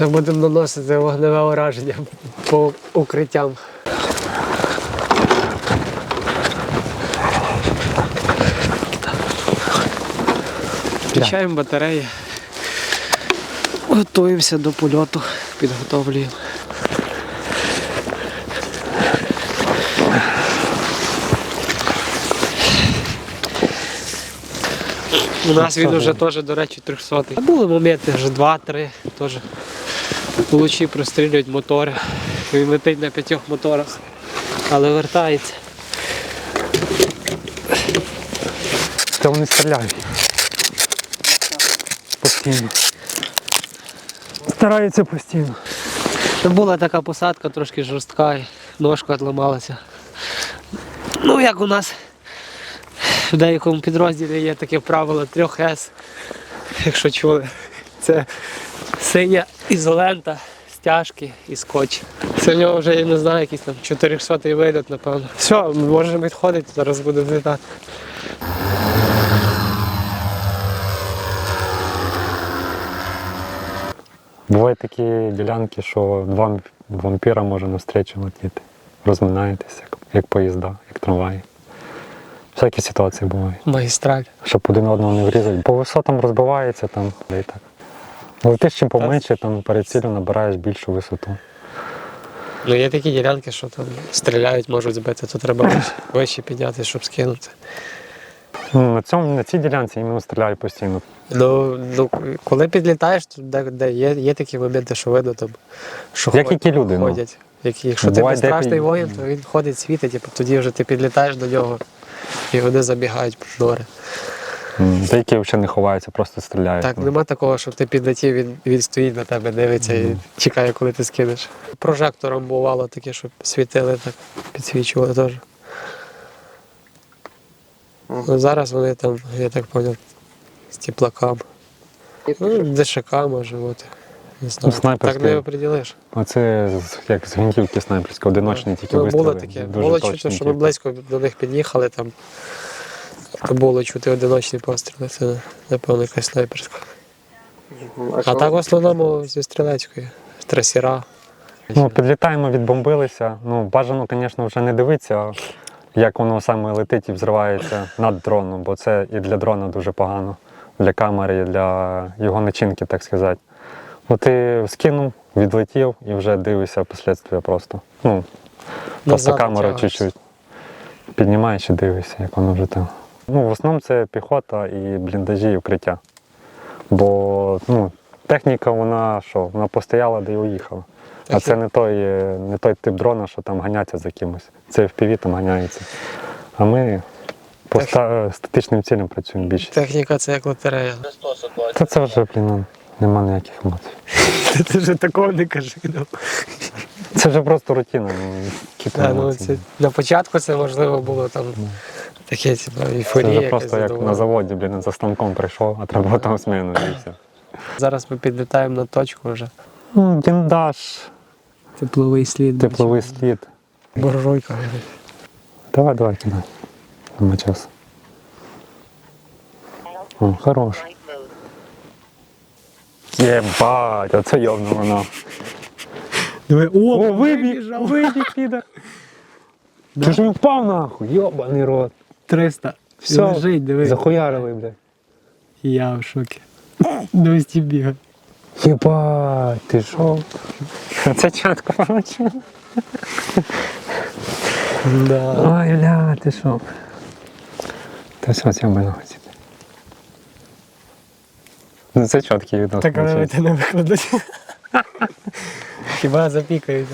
Ще будемо наносити вогневе ураження по укриттям. Включаємо батареї. Готуємося до польоту, підготовлюємо. У нас він вже теж, до речі, 300. Були моменти вже 2-3 теж. Лучі прострілюють мотори. Він летить на п'ятьох моторах, але вертається. Та вони стріляють. Постійно. Стараються постійно. Була така посадка трошки жорстка, і ножка відламалася. Ну, як у нас в деякому підрозділі є таке правило 3С, якщо чули. Це синя ізолента, стяжки і скотч. Це в нього вже, я не знаю, якийсь там 400 виліт, напевно. Все, ми можемо відходити, зараз буде злітати. Бувають такі ділянки, що два вампіра може навстрічу летіти. Розминаєтесь, як, як поїзда, як трамваї. Всякі ситуації бувають. Магістраль. Щоб один одного не врізати. По висотам розбивається там і так. Летиш чим поменше, там перед цілю набираєш більшу висоту. Ну є такі ділянки, що там стріляють, можуть збити, то треба вище, вище підняти, щоб скинути. Ну, на, цьому, на цій ділянці іменно стріляють постійно. Ну, ну коли підлітаєш, то де, де є, є такі моменти, що видно там, що Як які люди, ну. ходять. Які, якщо ти Буває, де безстрашний пі- воїн, то він ходить, світить, і тоді вже ти підлітаєш до нього і вони забігають в нори. Деякі взагалі не ховаються, просто стріляють. Так, Ну, нема такого, щоб ти підлетів, він, він стоїть на тебе, дивиться і чекає, коли ти скинеш. Прожектором бувало таке, щоб світили, так підсвічували теж. Ну, зараз вони там, я так зрозумів, з теплаками. Ну, ДШК може бути. Не знаю. Ну. Так не оприділиш. Оце як з гвинтівки снайперські, одиночні тільки Ну, вистріли. було таке. Дуже було чути, що ми близько до них під'їхали, там було чути одиночні постріли. Це, напевно, якась снайперська. А так в основному зі стрілецької. Трасіра. Ну, підлітаємо, відбомбилися. Ну, бажано, звісно, вже не дивитися, як воно саме летить і взривається над дроном, бо це і для дрона дуже погано, для камери, і для його начинки, так сказати. От ти скинув, відлетів і вже дивишся последствия просто. Ну, просто камеру чуть-чуть піднімаєш і дивишся, як воно вже там. Ну, в основному це піхота і бліндажі, і укриття. Бо ну, техніка, вона що, вона постояла, де й уїхала. А це не той, не той тип дрона, що там ганяться за кимось. Це FPV там ганяється. А ми по Так. статичним цілям працюємо більше. Техніка це як лотерея. Та це вже, блін, ну, нема ніяких емоцій. Ти вже такого не кажи. Ну. Це вже просто рутина. Які ну, початку це можливо було там таке типу, Це ейфорія. вже просто як на заводі, блін, за станком прийшов, а треба там зміну і все. Зараз ми підлітаємо на точку вже. Ну, Діндаш, Тепловий слід. тепловий слід. Буржуйка. Давай, давай, кидай. Нема часу. О, хорош. Єбать, оце йовно воно. Диви, О, вибіг, вибіг, підер. Ти ж він впав нахуй, йобаний рот. 300. Все, лежить, диви. Захуярили, блядь. Я в шокі. Дивись ті бігає. Єбать, ти що? Це чатко получилось. Да. Ой, бля, ти що? Та все, це мене хотіти. Ну це чіткий відос. Так ти не викладуть. Хіба запікають.